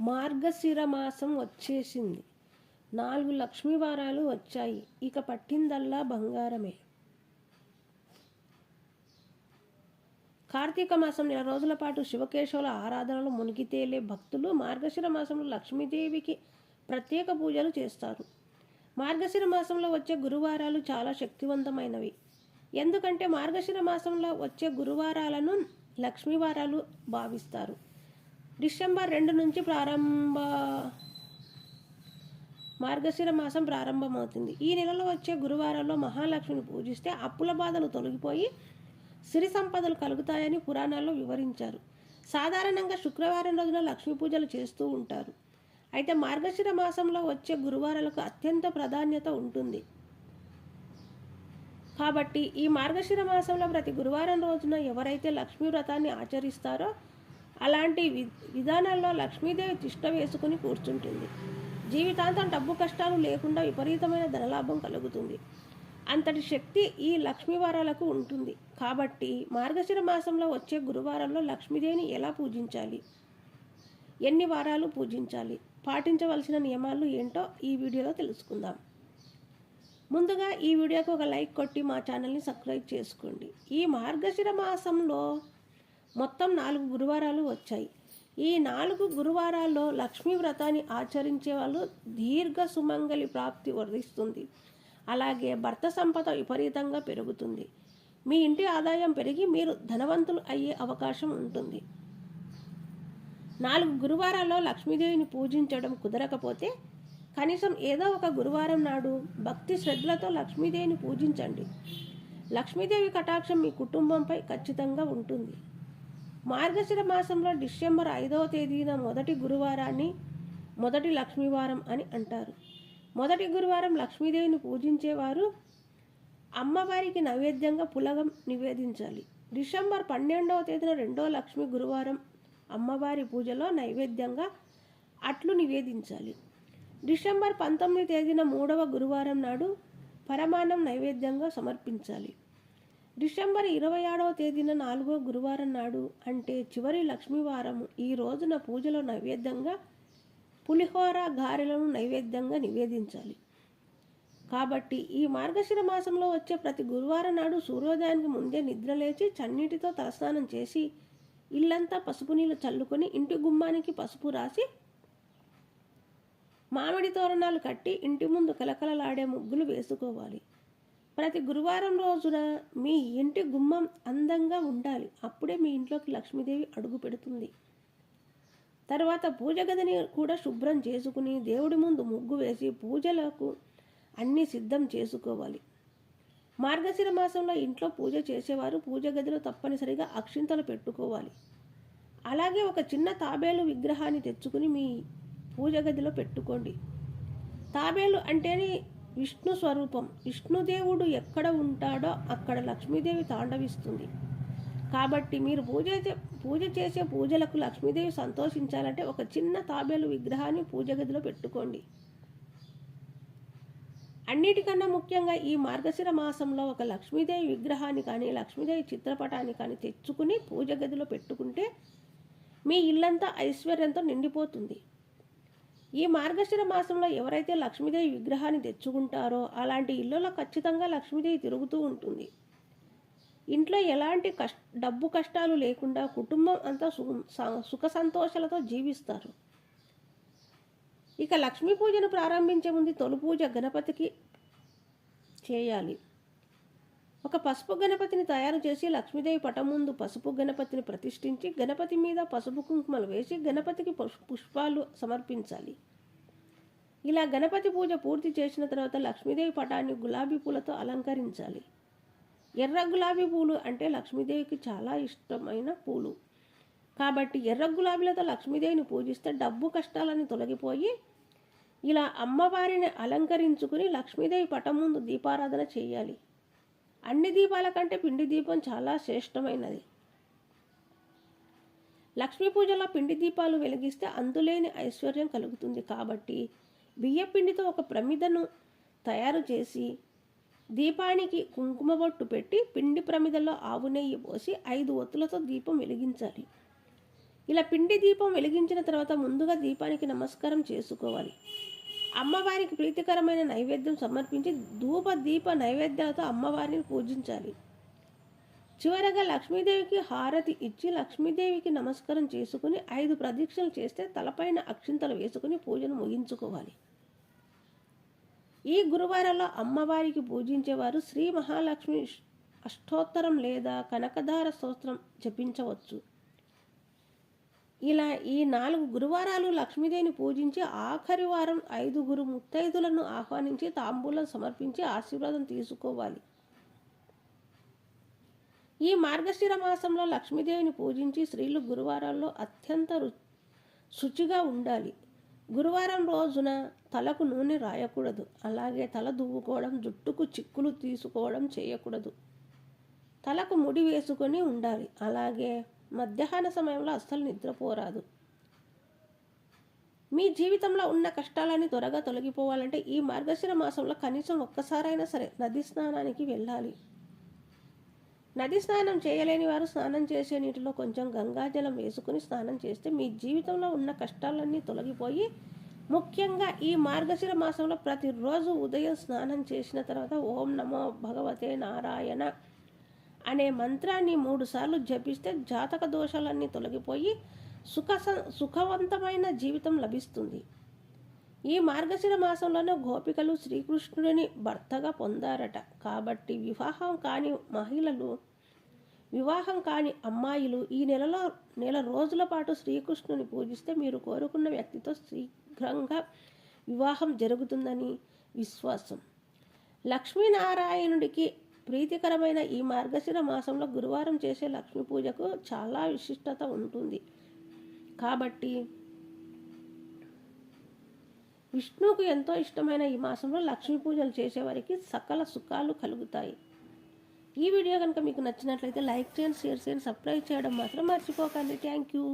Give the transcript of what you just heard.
మార్గశిర మాసం వచ్చేసింది. నాలుగు లక్ష్మీ వారాలు వచ్చాయి. ఇక పట్టిందల్లా బంగారమే. కార్తీక మాసం నెల రోజుల పాటు శివకేశవుల ఆరాధనలు మునిగి తేలే భక్తులు మార్గశిర మాసంలో లక్ష్మీదేవికి ప్రత్యేక పూజలు చేస్తారు. మార్గశిర మాసంలో వచ్చే గురువారాలు చాలా శక్తివంతమైనవి. ఎందుకంటే మార్గశిర మాసంలో వచ్చే గురువారాలను లక్ష్మీవారాలు భావిస్తారు. డిసెంబర్ రెండు నుంచి ప్రారంభ మార్గశిర మాసం ప్రారంభమవుతుంది. ఈ నెలలో వచ్చే గురువారంలో మహాలక్ష్మిని పూజిస్తే అప్పుల బాధలు తొలగిపోయి సిరి సంపదలు కలుగుతాయని పురాణాల్లో వివరించారు. సాధారణంగా శుక్రవారం రోజున లక్ష్మీ పూజలు చేస్తూ ఉంటారు. అయితే మార్గశిర మాసంలో వచ్చే గురువారాలకు అత్యంత ప్రాధాన్యత ఉంటుంది. కాబట్టి ఈ మార్గశిర మాసంలో ప్రతి గురువారం రోజున ఎవరైతే లక్ష్మీ వ్రతాన్ని ఆచరిస్తారో అలాంటి వి విధానాల్లో లక్ష్మీదేవి తిష్ట వేసుకుని కూర్చుంటుంది. జీవితాంతం డబ్బు కష్టాలు లేకుండా విపరీతమైన ధనలాభం కలుగుతుంది. అంతటి శక్తి ఈ లక్ష్మీ వారాలకు ఉంటుంది. కాబట్టి మార్గశిర మాసంలో వచ్చే గురువారంలో లక్ష్మీదేవిని ఎలా పూజించాలి? ఎన్ని వారాలు పూజించాలి? పాటించవలసిన నియమాలు ఏంటో ఈ వీడియోలో తెలుసుకుందాం. ముందుగా ఈ వీడియోకి ఒక లైక్ కొట్టి మా ఛానల్ని సబ్స్క్రైబ్ చేసుకోండి. ఈ మార్గశిర మాసంలో మొత్తం నాలుగు గురువారాలు వచ్చాయి. ఈ నాలుగు గురువారాల్లో లక్ష్మీ వ్రతాన్ని ఆచరించే వాళ్ళు దీర్ఘ సుమంగలి ప్రాప్తి వర్ధిస్తుంది. అలాగే భర్త సంపద విపరీతంగా పెరుగుతుంది. మీ ఇంటి ఆదాయం పెరిగి మీరు ధనవంతులు అయ్యే అవకాశం ఉంటుంది. నాలుగు గురువారాల్లో లక్ష్మీదేవిని పూజించడం కుదరకపోతే కనీసం ఏదో ఒక గురువారం నాడు భక్తి శ్రద్ధలతో లక్ష్మీదేవిని పూజించండి. లక్ష్మీదేవి కటాక్షం మీ కుటుంబంపై ఖచ్చితంగా ఉంటుంది. మార్గశిర మాసంలో డిసెంబర్ ఐదవ తేదీన మొదటి గురువారాన్ని మొదటి లక్ష్మీవారం అని అంటారు. మొదటి గురువారం లక్ష్మీదేవిని పూజించేవారు అమ్మవారికి నైవేద్యంగా పులగం నివేదించాలి. డిసెంబర్ పన్నెండవ తేదీన రెండో లక్ష్మీ గురువారం అమ్మవారి పూజలో నైవేద్యంగా అట్లు నివేదించాలి. డిసెంబర్ పంతొమ్మిది తేదీన మూడవ గురువారం నాడు పరమాన్నం నైవేద్యంగా సమర్పించాలి. డిసెంబర్ ఇరవై ఆడవ తేదీన నాలుగో గురువారం నాడు అంటే చివరి లక్ష్మీవారం ఈ రోజున పూజలో నైవేద్యంగా పులిహోర గారెలను నైవేద్యంగా నివేదించాలి. కాబట్టి ఈ మార్గశిర మాసంలో వచ్చే ప్రతి గురువారం నాడు సూర్యోదయానికి ముందే నిద్రలేచి చన్నీటితో తలస్నానం చేసి ఇల్లంతా పసుపు నీళ్ళు చల్లుకొని ఇంటి గుమ్మానికి పసుపు రాసి మామిడి తోరణాలు కట్టి ఇంటి ముందు కలకలలాడే ముగ్గులు వేసుకోవాలి. ప్రతి గురువారం రోజున మీ ఇంటి గుమ్మం అందంగా ఉండాలి. అప్పుడే మీ ఇంట్లోకి లక్ష్మీదేవి అడుగు పెడుతుంది. తర్వాత పూజ గదిని కూడా శుభ్రం చేసుకుని దేవుడి ముందు ముగ్గు వేసి పూజలకు అన్నీ సిద్ధం చేసుకోవాలి. మార్గశిర మాసంలో ఇంట్లో పూజ చేసేవారు పూజ గదిలో తప్పనిసరిగా అక్షింతలు పెట్టుకోవాలి. అలాగే ఒక చిన్న తాబేలు విగ్రహాన్ని తెచ్చుకుని మీ పూజ గదిలో పెట్టుకోండి. తాబేలు అంటేనే విష్ణు స్వరూపం. విష్ణుదేవుడు ఎక్కడ ఉంటాడో అక్కడ లక్ష్మీదేవి తాండవిస్తుంది. కాబట్టి మీరు పూజ చే- పూజ చేసే పూజలకు లక్ష్మీదేవి సంతోషించాలంటే ఒక చిన్న తాబేలు విగ్రహాన్ని పూజ గదిలో పెట్టుకోండి. అన్నిటికన్నా ముఖ్యంగా ఈ మార్గశిర మాసంలో ఒక లక్ష్మీదేవి విగ్రహాన్ని కానీ లక్ష్మీదేవి చిత్రపటాన్ని కానీ తెచ్చుకుని పూజ గదిలో పెట్టుకుంటే మీ ఇల్లంతా ఐశ్వర్యంతో నిండిపోతుంది. ఈ మార్గశిర మాసంలో ఎవరైతే లక్ష్మీదేవి విగ్రహాన్ని తెచ్చుకుంటారో అలాంటి ఇళ్ళలో ఖచ్చితంగా లక్ష్మీదేవి తిరుగుతూ ఉంటుంది. ఇంట్లో ఎలాంటి కష్ డబ్బు కష్టాలు లేకుండా కుటుంబం అంతా సు సుఖ సంతోషాలతో జీవిస్తారు. ఇక లక్ష్మీ పూజను ప్రారంభించే ముందు తొలి పూజ గణపతికి చేయాలి. ఒక పసుపు గణపతిని తయారు చేసి లక్ష్మీదేవి పటం ముందు పసుపు గణపతిని ప్రతిష్ఠించి గణపతి మీద పసుపు కుంకుమలు వేసి గణపతికి పుష్- పుష్పాలు సమర్పించాలి. ఇలా గణపతి పూజ పూర్తి చేసిన తర్వాత లక్ష్మీదేవి పటాన్ని గులాబీ పూలతో అలంకరించాలి. ఎర్ర గులాబీ పూలు అంటే లక్ష్మీదేవికి చాలా ఇష్టమైన పూలు. కాబట్టి ఎర్ర గులాబీలతో లక్ష్మీదేవిని పూజిస్తే డబ్బు కష్టాలని తొలగిపోయి ఇలా అమ్మవారిని అలంకరించుకుని లక్ష్మీదేవి పటం ముందు దీపారాధన చేయాలి. అన్ని దీపాల కంటే పిండి దీపం చాలా శ్రేష్టమైనది. లక్ష్మీ పూజలో పిండి దీపాలు వెలిగిస్తే అందులేని ఐశ్వర్యం కలుగుతుంది కాబట్టి బియ్య పిండితో ఒక ప్రమిదను తయారు చేసి దీపానికి కుంకుమ బొట్టు పెట్టి పిండి ప్రమిదలో ఆవు నెయ్యి పోసి ఐదు ఒత్తులతో దీపం వెలిగించాలి. ఇలా పిండి దీపం వెలిగించిన తర్వాత ముందుగా దీపానికి నమస్కారం చేసుకోవాలి. అమ్మవారికి ప్రీతికరమైన నైవేద్యం సమర్పించి ధూప దీప నైవేద్యాలతో అమ్మవారిని పూజించాలి. చివరగా లక్ష్మీదేవికి హారతి ఇచ్చి లక్ష్మీదేవికి నమస్కారం చేసుకుని ఐదు ప్రదక్షిణలు చేస్తే తలపైన అక్షింతలు వేసుకుని పూజను ముగించుకోవాలి. ఈ గురువారంలో అమ్మవారికి పూజించేవారు శ్రీ మహాలక్ష్మి అష్టోత్తరం లేదా కనకధార స్తోత్రం జపించవచ్చు. ఇలా ఈ నాలుగు గురువారాలు లక్ష్మీదేవిని పూజించి ఆఖరి వారం ఐదుగురు ముత్తైదులను ఆహ్వానించి తాంబూలం సమర్పించి ఆశీర్వాదం తీసుకోవాలి. ఈ మార్గశిర మాసంలో లక్ష్మీదేవిని పూజించి స్త్రీలు గురువారాల్లో అత్యంత శుచిగా ఉండాలి. గురువారం రోజున తలకు నూనె రాయకూడదు. అలాగే తల దువ్వుకోవడం జుట్టుకు చిక్కులు తీసుకోవడం చేయకూడదు. తలకు ముడి వేసుకొని ఉండాలి. అలాగే మధ్యాహ్న సమయంలో అస్సలు నిద్రపోరాదు. మీ జీవితంలో ఉన్న కష్టాలన్నీ త్వరగా తొలగిపోవాలంటే ఈ మార్గశిర మాసంలో కనీసం ఒక్కసారైనా సరే నది స్నానానికి వెళ్ళాలి. నది స్నానం చేయలేని వారు స్నానం చేసే నీటిలో కొంచెం గంగాజలం వేసుకుని స్నానం చేస్తే మీ జీవితంలో ఉన్న కష్టాలన్నీ తొలగిపోయి ముఖ్యంగా ఈ మార్గశిర మాసంలో ప్రతిరోజు ఉదయం స్నానం చేసిన తర్వాత ఓం నమో భగవతే నారాయణ అనే మంత్రాన్ని మూడుసార్లు జపిస్తే జాతక దోషాలన్నీ తొలగిపోయి సుఖ సుఖవంతమైన జీవితం లభిస్తుంది. ఈ మార్గశిర మాసంలోనే గోపికలు శ్రీకృష్ణుడిని భర్తగా పొందారట. కాబట్టి వివాహం కాని మహిళలు వివాహం కాని అమ్మాయిలు ఈ నెలలో నెల రోజుల పాటు శ్రీకృష్ణుని పూజిస్తే మీరు కోరుకున్న వ్యక్తితో శీఘ్రంగా వివాహం జరుగుతుందని విశ్వాసం. లక్ష్మీనారాయణుడికి ప్రీతికరమైన ఈ మార్గశిర మాసంలో గురువారం చేసే లక్ష్మీ పూజకు చాలా విశిష్టత ఉంటుంది. కాబట్టి విష్ణువుకు ఎంతో ఇష్టమైన ఈ మాసంలో లక్ష్మీ పూజలు చేసేవారికి సకల సుఖాలు కలుగుతాయి. ఈ వీడియో కనుక మీకు నచ్చినట్లయితే లైక్ చేయండి షేర్ చేయండి సబ్స్క్రైబ్ చేయడం మాత్రం మర్చిపోకండి. Thank you.